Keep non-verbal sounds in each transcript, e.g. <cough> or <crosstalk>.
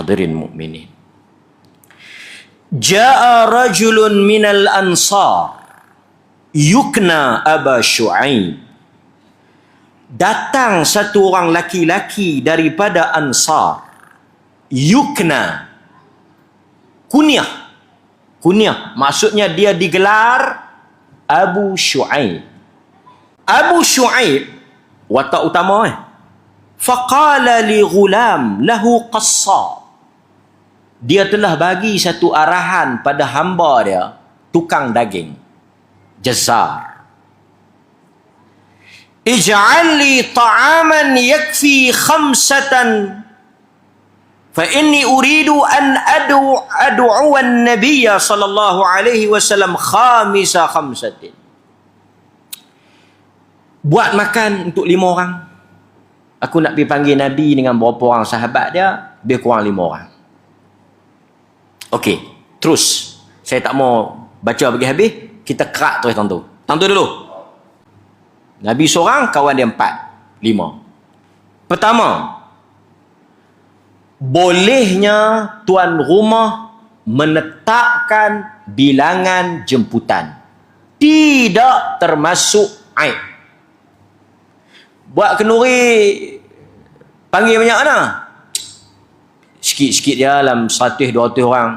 Hadirin mukminin. Ja'a rajulun minal ansar yukna Aba Shu'aib. Datang satu orang laki-laki daripada Ansar. Yukna. Kunyah. Kunyah. Maksudnya dia digelar Abu Shu'aib. Abu Shu'aib watak utama eh. Faqala li ghulam lahu qassar dia telah bagi satu arahan pada hamba dia tukang daging. Jazar. Ij'alli ta'aman yakfi khamsatan fa inni uridu an adu ad'u an-nabiy sallallahu alaihi wasallam khamisa khamsatin. Buat makan untuk lima orang. Aku nak pergi panggil nabi dengan berapa orang sahabat dia lebih kurang lima orang. Okey, terus. Saya tak mau baca bagi habis kita kerak terus tentu tentu dulu. Nabi seorang kawan dia empat lima. Pertama bolehnya tuan rumah menetapkan bilangan jemputan. Tidak termasuk aib. Buat kenduri panggil banyak mana sikit-sikit dia dalam 100-200 orang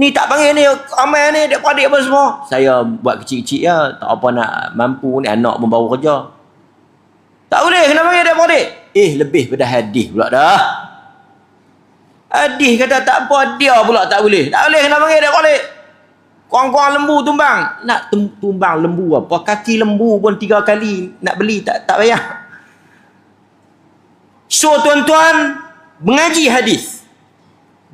ni tak panggil ni ramai ni dia adik apa semua saya buat kecil-kecil ya tak apa nak mampu ni anak pun baru kerja tak boleh kena panggil dia adik eh lebih pada hadis pula dah Hadis kata tak apa, dia pula tak boleh. Tak boleh kena panggil dia balik. Kurang-kurang lembu tumbang. Nak tumbang lembu apa? Kaki lembu pun tiga kali nak beli tak tak payah. So tuan-tuan, mengaji hadis.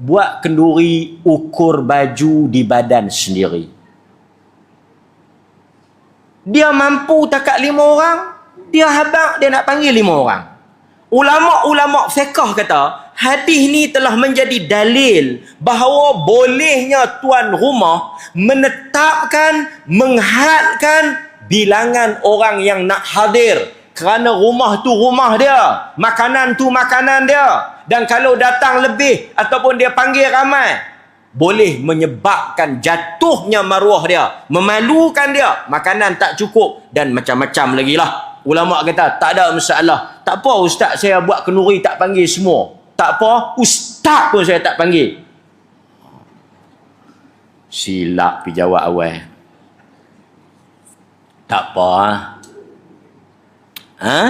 Buat kenduri ukur baju di badan sendiri. Dia mampu takat lima orang, dia habak dia nak panggil lima orang. Ulama-ulama fiqh kata, hadis ni telah menjadi dalil bahawa bolehnya tuan rumah menetapkan, menghadkan bilangan orang yang nak hadir. Kerana rumah tu rumah dia. Makanan tu makanan dia. Dan kalau datang lebih ataupun dia panggil ramai, boleh menyebabkan jatuhnya maruah dia. Memalukan dia. Makanan tak cukup dan macam-macam lagi lah. Ulama kata tak ada masalah. Tak apa ustaz saya buat kenuri tak panggil semua. Tak apa ustaz pun saya tak panggil. Silap pi jawab awal. Tak apa. Ha?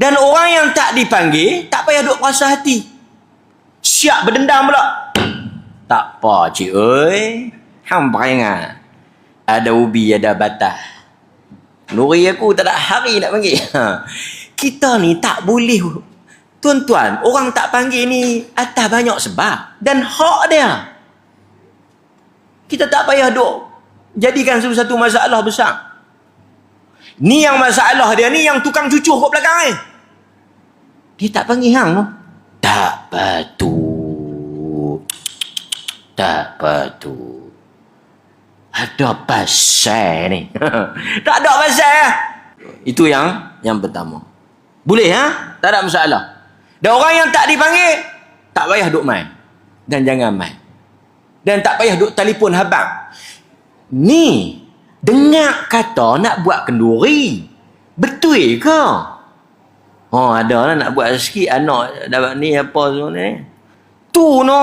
Dan orang yang tak dipanggil tak payah duk rasa hati. Siap berdendam pula. Tak apa cik oi. Hang ingat. Ada ubi ada batah. Nuri aku tak ada hari nak panggil. Ha. Kita ni tak boleh. Tuan-tuan, orang tak panggil ni atas banyak sebab. Dan hak dia. Kita tak payah duk jadikan satu masalah besar. Ni yang masalah dia ni yang tukang cucuh kat belakang ni. Dia tak panggil hang no? Tak patut. Tak patut. Ada pasal ni. <laughs> tak ada pasal ya. Itu yang yang pertama. Boleh ha? Tak ada masalah. Dan orang yang tak dipanggil, tak payah duk main. Dan jangan main. Dan tak payah duk telefon habang. Ni, dengar kata nak buat kenduri. Betul ke? Oh, ada lah nak buat sikit anak dapat ni apa semua ni. Tu no.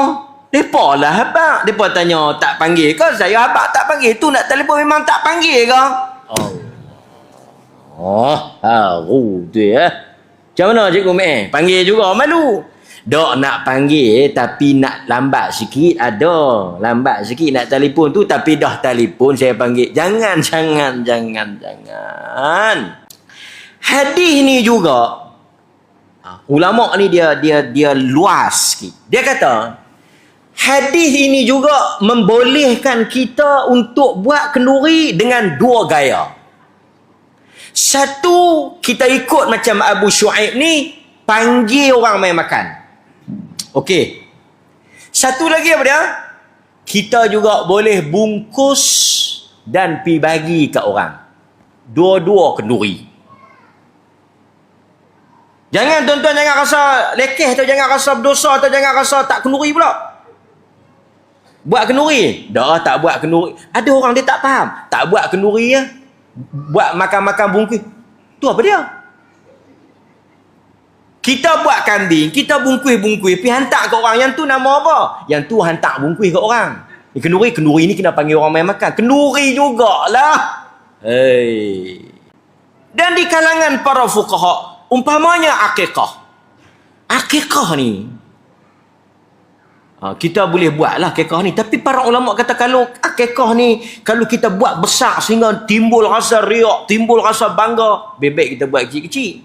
Depa lah habak. Depa tanya tak panggil ke? Saya habak tak panggil. Tu nak telefon memang tak panggil ke? Oh. Oh, haru tu ya. Macam mana cikgu Mek? Panggil juga malu. Dok nak panggil tapi nak lambat sikit ada. Lambat sikit nak telefon tu tapi dah telefon saya panggil. Jangan, <laughs> jangan, jangan, jangan. Hadis ni juga ha, ulama ni dia dia dia luas sikit. Dia kata Hadis ini juga membolehkan kita untuk buat kenduri dengan dua gaya. Satu, kita ikut macam Abu Shu'aib ni, panggil orang main makan. Okey. Satu lagi apa dia? Kita juga boleh bungkus dan pi bagi ke orang. Dua-dua kenduri. Jangan tuan-tuan jangan rasa lekeh atau jangan rasa berdosa atau jangan rasa tak kenduri pula. Buat kenduri? Dah tak buat kenduri. Ada orang dia tak faham. Tak buat kenduri ya. Buat makan-makan bungkus. Tu apa dia? Kita buat kambing, kita bungkus-bungkus, pergi hantar ke orang. Yang tu nama apa? Yang tu hantar bungkus ke orang. Ni kenduri, kenduri ni kena panggil orang main makan. Kenduri jugalah. Hei. Dan di kalangan para fuqaha, umpamanya akikah. Akikah ni, Ha, kita boleh buatlah akikah ni. Tapi para ulama kata kalau akikah ni, kalau kita buat besar sehingga timbul rasa riak, timbul rasa bangga, bebek kita buat kecil-kecil.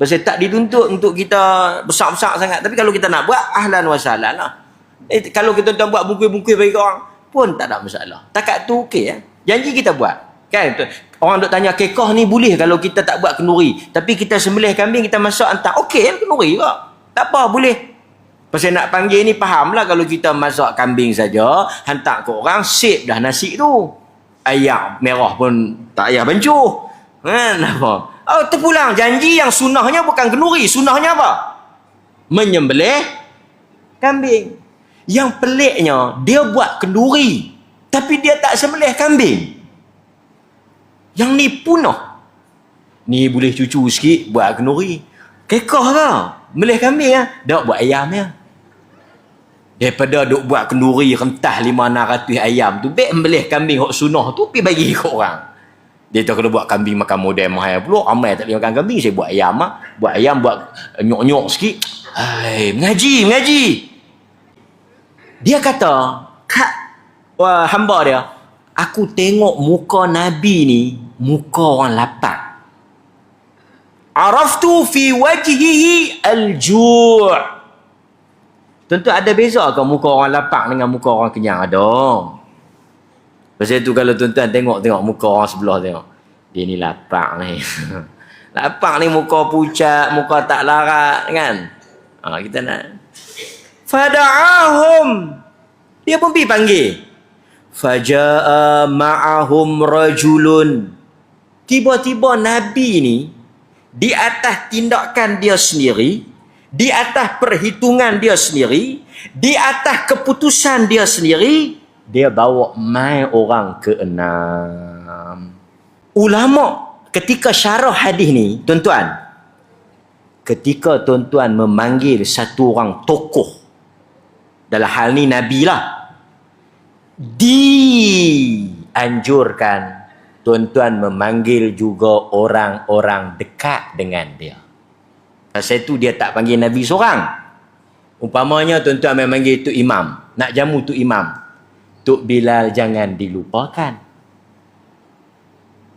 Pasal tak dituntut untuk kita besar-besar sangat. Tapi kalau kita nak buat, ahlan wa sahlan lah. Eh, kalau kita nak buat bungkus-bungkus bagi orang, pun tak ada masalah. Takat tu okey ya. Janji kita buat. Kan? Orang duk tanya kekah ni boleh kalau kita tak buat kenduri. Tapi kita sembelih kambing, kita masak hantar. Okey kan kenduri juga. Tak apa, boleh. Pasal nak panggil ni faham lah kalau kita masak kambing saja, hantar ke orang, sip dah nasi tu. Ayam merah pun tak payah bancuh. Kan <laughs> apa? Oh, terpulang. Janji yang sunnahnya bukan kenduri. Sunnahnya apa? Menyembelih kambing. Yang peliknya, dia buat kenduri. Tapi dia tak sembelih kambing. Yang ni punah. Ni boleh cucu sikit, buat kenduri. Kekah ke? Melih kambing ya? Dak buat ayam ya. Daripada duk buat kenduri rentah lima ratus ayam tu, baik melih kambing hok sunnah tu, pergi bagi ke orang. Dia tahu kalau buat kambing makan model mahal pula, ramai tak boleh makan kambing, saya buat ayam ah. Buat ayam, buat nyok-nyok sikit. Hai, mengaji, mengaji. Dia kata, Kak, wah, hamba dia, aku tengok muka Nabi ni, muka orang lapar. Araftu fi wajhihi al-ju' Tentu ada beza ke muka orang lapar dengan muka orang kenyang? Ada. Pasal itu kalau tuan-tuan tengok-tengok muka orang sebelah tengok. Dia ni lapar ni. <laughs> lapar ni muka pucat, muka tak larat kan? Ha, kita nak. Fada'ahum. Dia pun pergi panggil. Faja'a ma'ahum rajulun. Tiba-tiba Nabi ni, di atas tindakan dia sendiri, di atas perhitungan dia sendiri, di atas keputusan dia sendiri, dia bawa mai orang ke enam. Ulama ketika syarah hadis ni, tuan-tuan, ketika tuan-tuan memanggil satu orang tokoh, dalam hal ni Nabi lah, dianjurkan tuan-tuan memanggil juga orang-orang dekat dengan dia. Pasal itu dia tak panggil Nabi seorang. Umpamanya tuan-tuan memanggil tu imam. Nak jamu tu imam. Tok Bilal jangan dilupakan.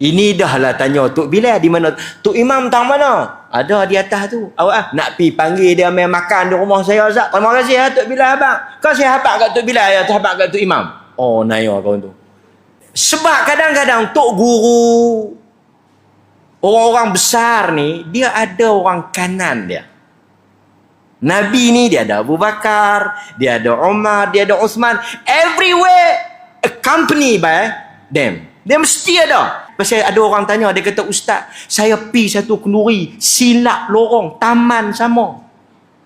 Ini dah lah tanya Tok Bilal di mana? Tok Imam tang mana? Ada di atas tu. Awak ah, nak pi panggil dia main makan di rumah saya Ustaz. Terima kasih ya Tok Bilal abang. Kau saya habaq kat Tok Bilal ya, habaq kat Tok Imam. Oh, naya kau tu. Sebab kadang-kadang Tok Guru orang-orang besar ni dia ada orang kanan dia. Nabi ni dia ada Abu Bakar, dia ada Umar, dia ada Uthman. Everywhere accompanied by them. Dia mesti ada. Pasal ada orang tanya, dia kata, Ustaz, saya pi satu kenduri, silap lorong, taman sama.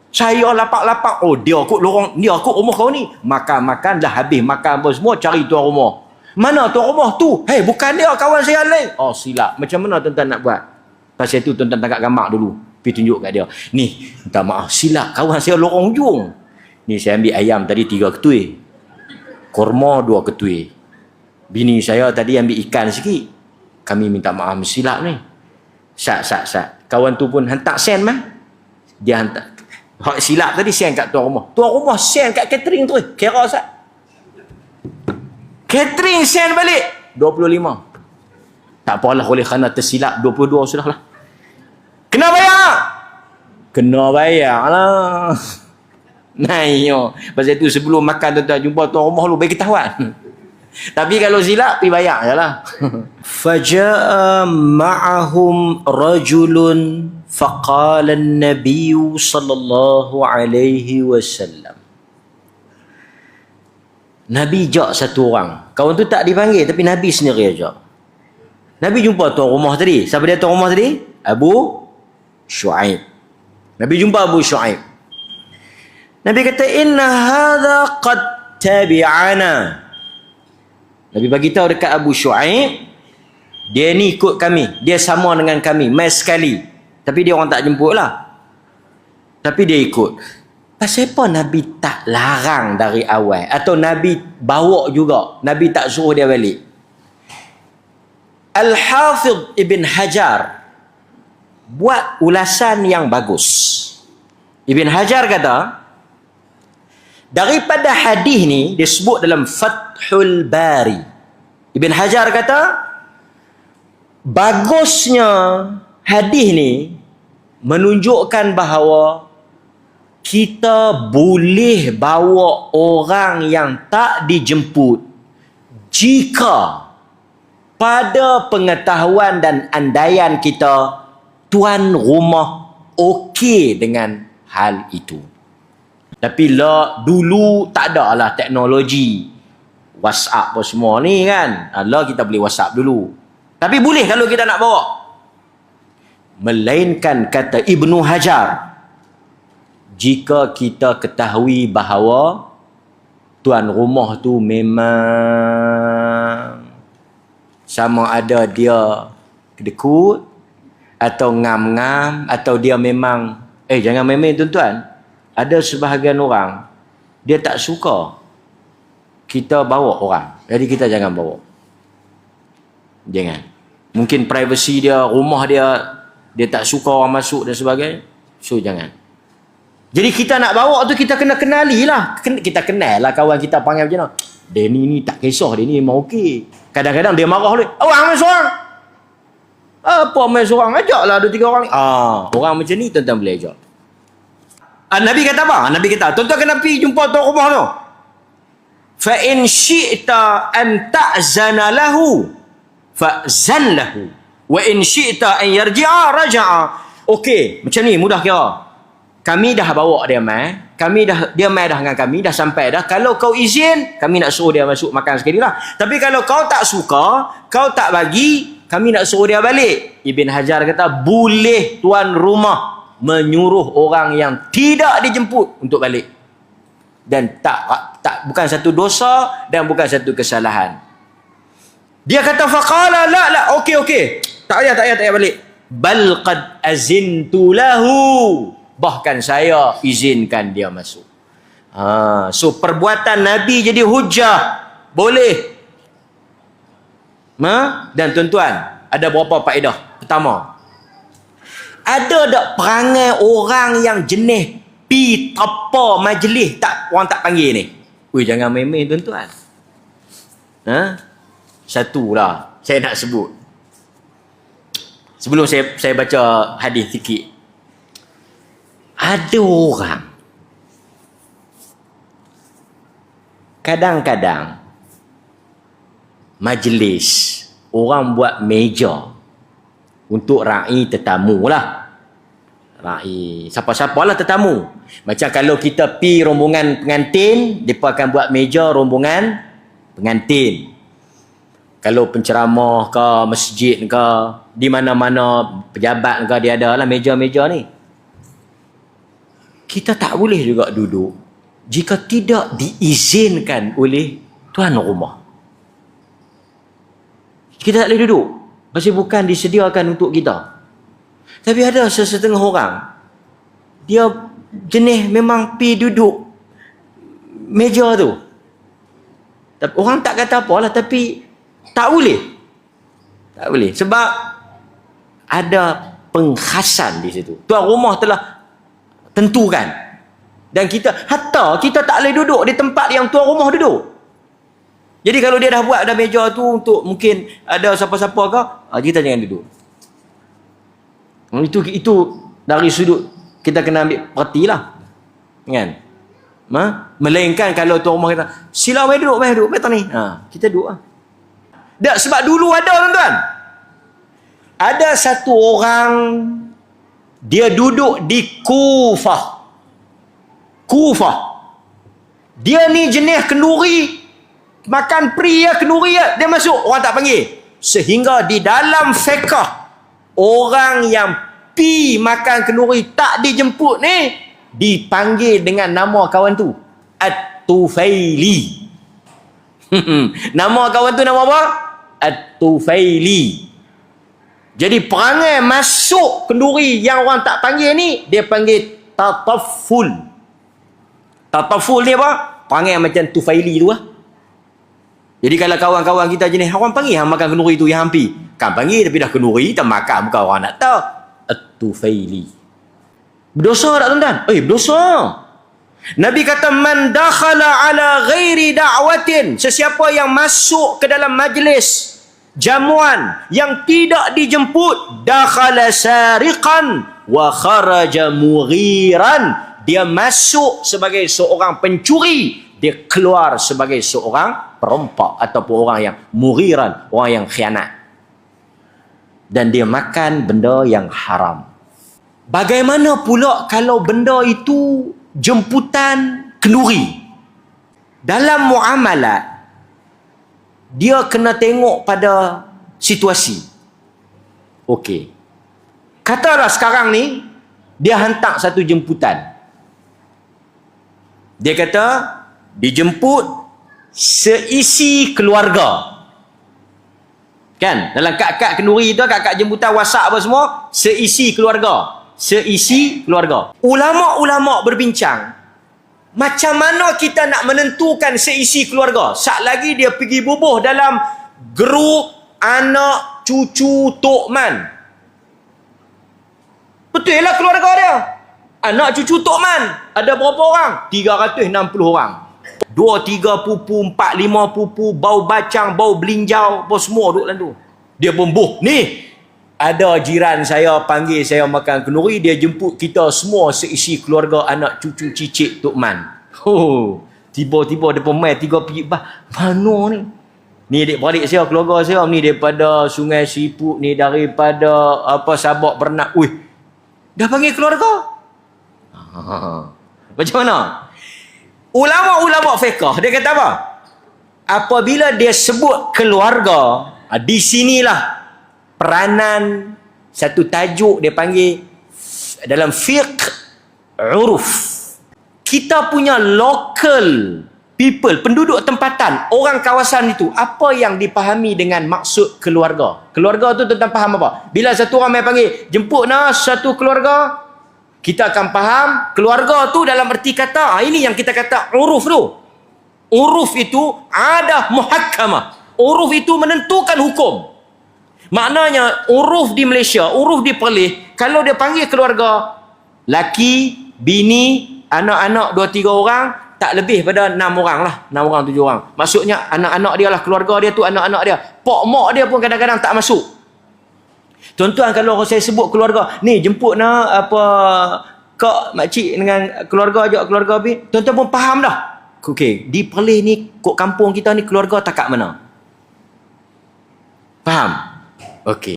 Saya lapak-lapak, oh dia kot lorong, dia kot rumah kau ni. Makan-makan dah habis, makan apa semua, cari tuan rumah. Mana tuan rumah tu? Hei, bukan dia, kawan saya lain. Oh, silap. Macam mana tuan-tuan nak buat? Pasal tu tuan-tuan tangkap gambar dulu. Pergi tunjuk kat dia. Ni, minta maaf, silap. Kawan saya lorong hujung. Ni, saya ambil ayam tadi tiga ketui. Korma dua ketui. Bini saya tadi ambil ikan sikit. Kami minta maaf, silap ni. Sat, sat, sat. Kawan tu pun hantar sen mah. Dia hantar. Hak silap tadi sen kat tuan rumah. Tuan rumah sen kat catering tu. Kira sat. Catering sen balik. 25. Tak apalah oleh kerana tersilap 22 sudah lah. Kena bayar. Kena bayar lah. <laughs> Nah, iyo. Pasal tu sebelum makan tuan-tuan jumpa tuan rumah lu bagi ketahuan. <laughs> Tapi kalau silap pergi bayar je lah. <laughs> Faja'a ma'ahum rajulun faqala an-nabiy sallallahu alaihi wasallam. Nabi jak satu orang. Kawan tu tak dipanggil tapi Nabi sendiri ajak. Nabi jumpa tuan rumah tadi. Siapa dia tuan rumah tadi? Abu Shu'aib. Nabi jumpa Abu Shu'aib. Nabi kata inna hadha qad tabi'ana. Nabi bagi tahu dekat Abu Shu'aib dia ni ikut kami, dia sama dengan kami, mai sekali. Tapi dia orang tak jemput lah. Tapi dia ikut. Pasal apa Nabi tak larang dari awal? Atau Nabi bawa juga? Nabi tak suruh dia balik? Al-Hafidh Ibn Hajar buat ulasan yang bagus. Ibn Hajar kata, daripada hadis ni disebut dalam Fathul Bari. Ibn Hajar kata, bagusnya hadis ni menunjukkan bahawa kita boleh bawa orang yang tak dijemput jika pada pengetahuan dan andaian kita tuan rumah okey dengan hal itu. Tapi lah dulu tak ada lah teknologi WhatsApp pun semua ni kan. Lah kita boleh WhatsApp dulu. Tapi boleh kalau kita nak bawa. Melainkan kata Ibnu Hajar. Jika kita ketahui bahawa tuan rumah tu memang sama ada dia kedekut atau ngam-ngam atau dia memang eh jangan main-main tuan-tuan. Ada sebahagian orang dia tak suka kita bawa orang. Jadi kita jangan bawa. Jangan. Mungkin privasi dia rumah dia dia tak suka orang masuk dan sebagainya so jangan jadi kita nak bawa tu kita kena kenali lah. Kita kenal lah kawan kita panggil macam mana. Dia ni, tak kisah. Ni memang okey. Kadang-kadang dia marah dia. Orang main seorang. Apa main seorang? Ajaklah dua tiga orang ni. Ah, orang macam ni tuan-tuan boleh ajak. Ah, Nabi kata apa? Ah, Nabi kata, tuan-tuan kena pergi jumpa tuan rumah tu. Fa in syi'ta an ta'zana lahu fa'zan lahu. Wa in syi'ta an yarji'a raja'a. Okey, macam ni mudah kira. Kami dah bawa dia mai kami dah dia mai dah dengan kami dah sampai dah. Kalau kau izin kami nak suruh dia masuk makan sekali lah. Tapi kalau kau tak suka kau tak bagi kami nak suruh dia balik. Ibn Hajar kata boleh tuan rumah menyuruh orang yang tidak dijemput untuk balik. Dan tak tak bukan satu dosa dan bukan satu kesalahan. Dia kata faqala la la. Okey okey tak payah tak payah tak payah balik bal qad azintu lahu bahkan saya izinkan dia masuk. Ha, so perbuatan Nabi jadi hujah. Boleh. Ha? Dan tuan-tuan, ada berapa faedah? Pertama, ada tak perangai orang yang jenis pi tepa majlis tak orang tak panggil ni? Ui jangan main-main tuan-tuan. Ha? Satu lah saya nak sebut. Sebelum saya saya baca hadis sikit. Ada orang kadang-kadang majlis orang buat meja untuk rai tetamu lah. Rai siapa-siapa lah tetamu. Macam kalau kita pi rombongan pengantin mereka akan buat meja rombongan pengantin kalau penceramah ke masjid ke di mana-mana pejabat ke dia ada lah meja-meja ni kita tak boleh juga duduk jika tidak diizinkan oleh tuan rumah. Kita tak boleh duduk. Pasal bukan disediakan untuk kita. Tapi ada sesetengah orang. Dia jenis memang pi duduk meja tu. Orang tak kata apa lah. Tapi tak boleh. Tak boleh. Sebab ada pengkhasan di situ. Tuan rumah telah tentukan dan kita hatta kita tak boleh duduk di tempat yang tuan rumah duduk jadi kalau dia dah buat ada meja tu untuk mungkin ada siapa-siapa ke ah, kita jangan duduk itu itu dari sudut kita kena ambil perhati lah kan ha? melainkan kalau tuan rumah kita sila mai duduk mai duduk mai ni ha, kita duduk lah tak, sebab dulu ada tuan-tuan ada satu orang dia duduk di Kufah. Kufah. Dia ni jenis kenduri. Makan pri ya kenduri ya. Dia masuk. Orang tak panggil. Sehingga di dalam fiqah. Orang yang pi makan kenduri tak dijemput ni dipanggil dengan nama kawan tu At-Tufaili <laughs> nama kawan tu nama apa? At-Tufaili jadi perangai masuk kenduri yang orang tak panggil ni dia panggil tataful tataful ni apa? perangai macam Tufaili tu lah jadi kalau kawan-kawan kita jenis orang panggil hang makan kenduri tu yang hampi. Kan panggil tapi dah kenduri tak makan bukan orang nak tahu. At-tufaili. Berdosa tak tuan-tuan? Eh berdosa. Nabi kata man dakhala ala ghairi da'watin. Sesiapa yang masuk ke dalam majlis jamuan yang tidak dijemput dakhala sariqan wa kharaja mughiran. Dia masuk sebagai seorang pencuri dia keluar sebagai seorang perompak ataupun orang yang muriran, orang yang khianat. Dan dia makan benda yang haram. Bagaimana pula kalau benda itu jemputan kenduri? Dalam muamalat, dia kena tengok pada situasi. Okey. Katalah sekarang ni, dia hantar satu jemputan. Dia kata, dijemput seisi keluarga. Kan? Dalam kad-kad kenduri tu, kad-kad jemputan WhatsApp apa semua, seisi keluarga. Seisi keluarga. Ulama-ulama berbincang, macam mana kita nak menentukan seisi keluarga? Sat lagi dia pergi bubuh dalam grup anak cucu Tok Man. Betul lah keluarga dia. Anak cucu Tok Man. Ada berapa orang? 360 orang. Dua, tiga pupu, empat, lima pupu, bau bacang, bau belinjau, apa semua duduk dalam tu. Dia pun buh. Ni, ada jiran saya panggil saya makan kenduri, dia jemput kita semua seisi keluarga anak cucu cicit Tok Man. Oh, tiba-tiba dia pun main tiga pergi, bah, mana ni? Ni adik beradik saya, keluarga saya ni daripada Sungai Siput ni, daripada apa Sabak Bernak. Ui, dah panggil keluarga? Ha, <laughs> macam mana? Ulama-ulama fiqah dia kata apa? Apabila dia sebut keluarga, ah, di sinilah peranan satu tajuk dia panggil dalam fiqh uruf. Kita punya local people, penduduk tempatan, orang kawasan itu, apa yang dipahami dengan maksud keluarga? Keluarga tu tentang faham apa? Bila satu orang mai panggil, jemput nah satu keluarga, kita akan faham keluarga tu dalam erti kata, ah, ini yang kita kata uruf tu. Uruf itu ada muhakkamah. Uruf itu menentukan hukum. Maknanya uruf di Malaysia, uruf di Perlis, kalau dia panggil keluarga, laki, bini, anak-anak dua tiga orang, tak lebih pada enam orang lah. Enam orang, tujuh orang. Maksudnya anak-anak dia lah, keluarga dia tu anak-anak dia. Pok mak dia pun kadang-kadang tak masuk. Tuan-tuan kalau saya sebut keluarga, ni jemput nak apa kak makcik dengan keluarga ajak keluarga bi, tuan-tuan pun faham dah. Okey, di Perlis ni kok kampung kita ni keluarga tak kat mana? Faham? Okey.